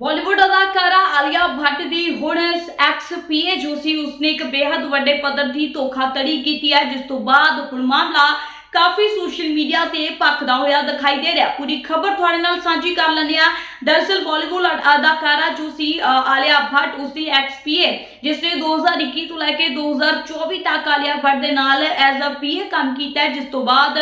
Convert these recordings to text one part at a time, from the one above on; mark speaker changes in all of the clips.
Speaker 1: ਬਾਲੀਵੁੱਡ ਅਦਾਕਾਰਾ ਆਲੀਆ ਭੱਟ ਦੀ ਹੁਣ ਐਕਸ ਪੀਏ ਜੋ ਸੀ ਉਸਨੇ ਇੱਕ ਬੇहद ਵੱਡੇ ਪੱਧਰ ਦੀ ਧੋਖਾਧੜੀ ਕੀਤੀ ਹੈ ਜਿਸ ਤੋਂ ਬਾਅਦ ਹੁਣ ਮਾਮਲਾ ਕਾਫੀ ਸੋਸ਼ਲ ਮੀਡੀਆ ਤੇ ਭਖਦਾ ਹੋਇਆ ਦਿਖਾਈ ਦੇ ਰਿਹਾ। ਪੂਰੀ ਖਬਰ ਤੁਹਾਡੇ ਨਾਲ ਸਾਂਝੀ ਕਰ ਲੈਂਦੇ ਆ ਦਰਅਸਲ ਬਾਲੀਵੁੱਡ ਅਦ- ਅਦਾਕਾਰਾ ਜੋ ਸੀ ਅ, ਆਲੀਆ ਭੱਟ ਉਸਦੀ ਐਕਸ ਪੀਏ ਜਿਸ ਨੇ 2021 ਤੋਂ ਲੈ ਕੇ 2024 ਤੱਕ ਆਲੀਆ ਭੱਟ ਦੇ ਨਾਲ ਐਜ਼ ਅ ਪੀਏ ਕੰਮ ਕੀਤਾ ਜਿਸ ਤੋਂ ਬਾਅਦ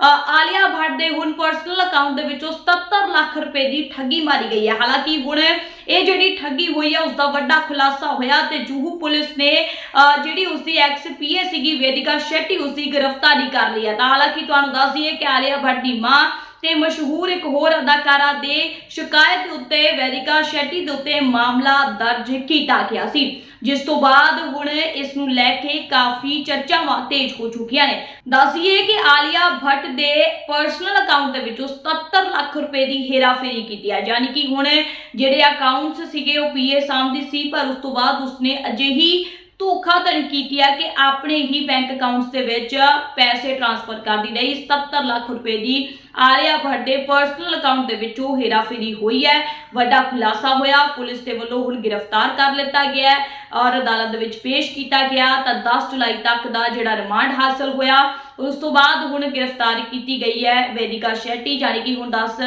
Speaker 1: ਆਲੀਆ ਭੱਟ ਦੇ ਹੁਣ ਪਰਸਨਲ ਅਕਾਊਂਟ ਦੇ ਵਿੱਚੋਂ 77 ਲੱਖ ਰੁਪਏ ਦੀ ਠੱਗੀ ਮਾਰੀ ਗਈ ਹੈ। ਹਾਲਾਂਕਿ ਹੁਣ ਇਹ ਜਿਹੜੀ ਠੱਗੀ ਹੋਈ ਹੈ ਉਸ ਦਾ ਵੱਡਾ ਖੁਲਾਸਾ ਹੋਇਆ ਤੇ ਜੂਹੂ ਪੁਲਿਸ ਨੇ ਅ, ਜਿਹੜੀ ਉਸ ਦੀ ਐਕਸ ਪੀਏ ਸੀਗੀ ਵੇਦਿਕਾ ਸ਼ੈਟੀ ਉਸ ਦੀ ਗ੍ਰਿਫਤਾਰੀ ਕਰ ਲਈ ਹੈ। ਤਾਂ ਹਾਲਾਂਕਿ ਤੁਹਾਨੂੰ ਦੱਸ ਦਈਏ ਕਿ ਆਲੀਆ ਭੱਟ ਦੀ ਮਾਂ ਤੇ ਮਸ਼ਹੂਰ ਇੱਕ ਹੋਰ ਅਦਾਕਾਰਾ ਦੇ ਸ਼ਿਕਾਇਤ ਉੱਤੇ ਵੈਦਿਕਾ ਸ਼ੈਟੀ ਦੇ ਉੱਤੇ ਮਾਮਲਾ ਦਰਜ ਕੀਤਾ ਗਿਆ ਸੀ। ਜਿਸ ਤੋਂ ਬਾਅਦ ਹੁਣ ਇਸ ਨੂੰ ਲੈ ਕੇ ਕਾਫੀ ਚਰਚਾਵਾਂ ਤੇਜ਼ ਹੋ ਚੁੱਕੀਆਂ ਨੇ। ਦੱਸੀਏ ਕਿ ਆਲੀਆ ਭੱਟ ਦੇ ਪਰਸਨਲ ਅਕਾਊਂਟ ਦੇ ਵਿੱਚੋਂ 77 ਲੱਖ ਰੁਪਏ ਦੀ ਹੇਰਾਫੇਰੀ ਕੀਤੀ ਹੈ ਯਾਨੀ ਕਿ ਹੁਣ ਜਿਹੜੇ ਅਕਾਊਂਟਸ ਸੀਗੇ ਉਹ ਪੀਏ ਸਾਹਮਣੇ ਸੀ, ਪਰ ਉਸ ਤੋਂ ਬਾਅਦ ਉਸਨੇ ਅਜਿਹੀ ਧੋਖਾਧੜੀ ਕੀਤੀ ਹੈ ਕਿ ਆਪਣੇ ਹੀ ਬੈਂਕ ਅਕਾਊਂਟਸ ਦੇ ਵਿੱਚ ਪੈਸੇ ਟ੍ਰਾਂਸਫਰ ਕਰਦੀ ਰਹੀ 77 ਲੱਖ ਰੁਪਏ ਦੀ ਆਲਿਆ ਭੱਟ ਦੇ ਪਰਸਨਲ ਅਕਾਊਂਟ ਦੇ ਵਿੱਚੋਂ ਹੇਰਾਫੇਰੀ ਹੋਈ ਹੈ। ਵੱਡਾ ਖੁਲਾਸਾ ਹੋਇਆ। ਪੁਲਿਸ ਦੇ ਵੱਲੋਂ ਹੁਣ ਗ੍ਰਿਫਤਾਰ ਕਰ ਲਿੱਤਾ ਗਿਆ ਹੈ ਔਰ ਅਦਾਲਤ ਦੇ ਵਿੱਚ ਪੇਸ਼ ਕੀਤਾ ਗਿਆ। ਤਾਂ 10 ਜੁਲਾਈ ਤੱਕ ਦਾ ਜਿਹੜਾ ਰਿਮਾਂਡ ਹਾਸਲ ਹੋਇਆ। ਉਸ ਤੋਂ ਬਾਅਦ ਹੁਣ ਗ੍ਰਿਫਤਾਰੀ ਕੀਤੀ ਗਈ ਹੈ। ਵੈਦਿਕਾ ਸ਼ੈਟੀ ਜਾਣੀ ਕਿ ਹੁਣ 10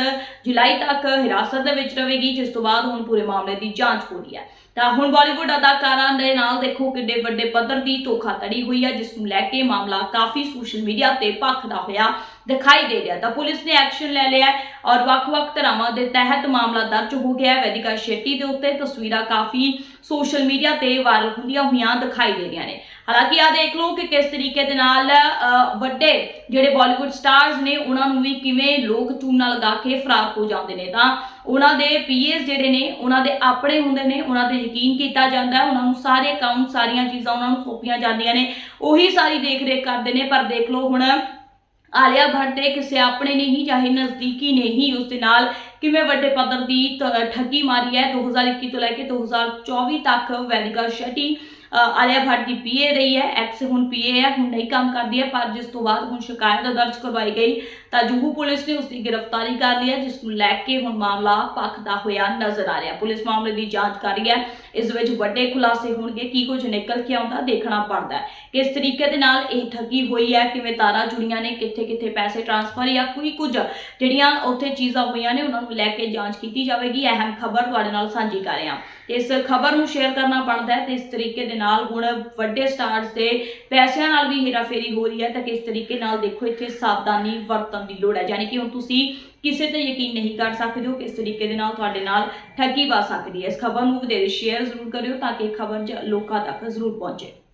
Speaker 1: ਜੁਲਾਈ ਤੱਕ ਹਿਰਾਸਤ ਦੇ ਵਿੱਚ ਰਹੇਗੀ, ਜਿਸ ਤੋਂ ਬਾਅਦ ਹੁਣ ਪੂਰੇ ਮਾਮਲੇ ਦੀ ਜਾਂਚ ਹੋ ਰਹੀ ਹੈ। ਤਾਂ ਹੁਣ ਬਾਲੀਵੁੱਡ ਅਦਾਕਾਰਾਂ ਦੇ ਨਾਲ ਦੇਖੋ ਕਿੱਡੇ ਵੱਡੇ ਪੱਧਰ ਦੀ ਧੋਖਾਧੜੀ ਹੋਈ ਹੈ, ਜਿਸ ਨੂੰ ਲੈ ਕੇ ਮਾਮਲਾ ਕਾਫੀ ਸੋਸ਼ਲ ਮੀਡੀਆ ਤੇ ਭਖਦਾ ਹੋਇਆ ਦਿਖਾਈ ਦੇ ਰਿਹਾ। ਤਾਂ ਪੁਲਿਸ ਨੇ ਐਕਸ਼ਨ ਲੈ ਲਿਆ ਔਰ ਵੱਖ-ਵੱਖ ਧਾਰਾਵਾਂ ਦੇ ਤਹਿਤ ਮਾਮਲਾ ਦਰਜ ਹੋ ਗਿਆ ਹੈ। ਵੈਦਿਕਾ ਸ਼ੇਟੀ ਦੇ ਉੱਤੇ ਤਸਵੀਰਾਂ ਕਾਫੀ ਸੋਸ਼ਲ ਮੀਡੀਆ ਤੇ ਵਾਇਰਲ ਹੁੰਦੀਆਂ ਹੋਈਆਂ ਦਿਖਾਈ ਦੇ ਰਹੀਆਂ ਨੇ। ਹਾਲਾਂਕਿ ਆ ਦੇਖ ਲਓ ਕਿ ਕਿਸ ਤਰੀਕੇ ਦੇ ਨਾਲ ਵੱਡੇ ਜਿਹੜੇ ਬਾਲੀਵੁੱਡ ਸਟਾਰਸ ਨੇ, ਉਹਨਾਂ ਨੂੰ ਵੀ ਕਿਵੇਂ ਲੋਕ ਚੂਨਾ ਲਗਾ ਕੇ ਫਰਾਰ ਹੋ ਜਾਂਦੇ ਨੇ। ਤਾਂ ਉਹਨਾਂ ਦੇ ਪੀਏਸ ਜਿਹੜੇ ਨੇ, ਉਹਨਾਂ ਦੇ ਆਪਣੇ ਹੁੰਦੇ ਨੇ, ਉਹਨਾਂ ਤੇ ਯਕੀਨ ਕੀਤਾ ਜਾਂਦਾ ਉਹਨਾਂ ਨੂੰ ਸਾਰੇ ਅਕਾਊਂਟ ਸਾਰੀਆਂ ਚੀਜ਼ਾਂ ਉਹਨਾਂ ਨੂੰ ਸੌਂਪੀਆਂ ਜਾਂਦੀਆਂ ਨੇ। ਉਹੀ ਸਾਰੀ ਦੇਖ ਰੇਖ ਕਰਦੇ ਨੇ। ਪਰ ਦੇਖ ਲਓ ਹੁਣ ਆਲਿਆ ਭੱਟ ਦੇ ਕਿਸੇ ਆਪਣੇ ਨੇ ਹੀ ਚਾਹੇ ਨਜ਼ਦੀਕੀ ਨੇ ਹੀ ਉਸ ਦੇ ਨਾਲ ਕਿਵੇਂ ਵੱਡੇ ਪੱਧਰ ਦੀ ਤ- ਠੱਗੀ ਮਾਰੀ ਹੈ? 2021 ਤੋਂ ਲੈ ਕੇ 2024 ਤੱਕ ਵੈਦਿਕਾ ਸ਼ੈਟੀ ਆਲਿਆ ਭੱਟ ਦੀ ਪੀਏ ਰਹੀ ਹੈ ਐਕਸ ਹੁਣ ਪੀਏ ਹੈ ਹੁਣ ਨਹੀਂ ਕੰਮ ਕਰਦੀ ਹੈ, ਪਰ ਜਿਸ ਤੋਂ ਬਾਅਦ ਹੁਣ ਸ਼ਿਕਾਇਤ ਦਰਜ ਕਰਵਾਈ ਗਈ, ਤਾਂ ਜੂਹੂ ਪੁਲਿਸ ਨੇ ਉਸ ਦੀ ਗ੍ਰਿਫਤਾਰੀ ਕਰ ਲਈ ਹੈ, ਜਿਸ ਨੂੰ ਲੈ ਕੇ ਹੁਣ ਮਾਮਲਾ ਭਖਦਾ ਹੋਇਆ ਨਜ਼ਰ ਆ ਰਿਹਾ। ਪੁਲਿਸ ਮਾਮਲੇ ਦੀ ਜਾਂਚ ਕਰ ਰਹੀ ਹੈ, ਇਸ ਵਿੱਚ ਵੱਡੇ ਖੁਲਾਸੇ ਹੋਣਗੇ, ਕੀ ਕੁਝ ਨਿਕਲ ਕੇ ਆਉਂਦਾ, ਦੇਖਣਾ ਪੜਦਾ ਹੈ। ਕਿਸ ਤਰੀਕੇ ਦੇ ਨਾਲ ਇਹ ਠੱਗੀ ਹੋਈ ਹੈ, ਕਿਵੇਂ ਤਾਰਾਂ ਜੁੜੀਆਂ ਨੇ, ਕਿੱਥੇ ਕਿੱਥੇ ਪੈਸੇ ਟ੍ਰਾਂਸਫਰ ਜਾਂ ਕੋਈ ਕੁਝ, ਜਿਹੜੀਆਂ ਉੱਥੇ ਚੀਜ਼ਾਂ ਹੋਈਆਂ ਨੇ, ਉਹਨਾਂ ਨੂੰ ਲੈ ਕੇ ਜਾਂਚ ਕੀਤੀ ਜਾਵੇਗੀ, ਅਹਿਮ ਖਬਰ ਤੁਹਾਡੇ ਨਾਲ ਸਾਂਝੀ ਕਰ ਰਹੇ। ਹਾਂ ਇਸ ਖਬਰ ਨੂੰ ਸ਼ੇਅਰ ਕਰਨਾ ਬਣਦਾ ਹੈ, ਤੇ ਇਸ ਤਰੀਕੇ ਦੇ ਨਾਲ ਹੁਣ ਵੱਡੇ ਸਟਾਰਸ ਦੇ ਪੈਸਿਆਂ ਨਾਲ ਵੀ ਹੇਰਾਫੇਰੀ ਹੋ ਰਹੀ ਹੈ, ਤਾਂ ਕਿਸ ਤਰੀਕੇ ਨਾਲ ਦੇਖੋ ਇੱਥੇ ਸਾਵਧਾਨੀ ਵਰਤਣ ਦੀ ਲੋੜ ਹੈ। ਯਾਨੀ ਕਿ ਹੁਣ ਤੁਸੀਂ ਕਿਸੇ ਤੇ ਯਕੀਨ ਨਹੀਂ ਕਰ ਸਕਦੇ ਹੋ ਕਿਸ ਤਰੀਕੇ ਦੇ ਨਾਲ ਤੁਹਾਡੇ ਨਾਲ ਠੱਗੀ ਵਾ ਸਕਦੀ ਹੈ। ਇਸ ਖਬਰ ਨੂੰ ਵਧੇਰੇ ਸ਼ੇਅਰ ਜ਼ਰੂਰ ਕਰਿਓ ਤਾਂ ਕਿ ਖਬਰ ਲੋਕਾਂ ਤੱਕ ਜ਼ਰੂਰ ਪਹੁੰਚੇ।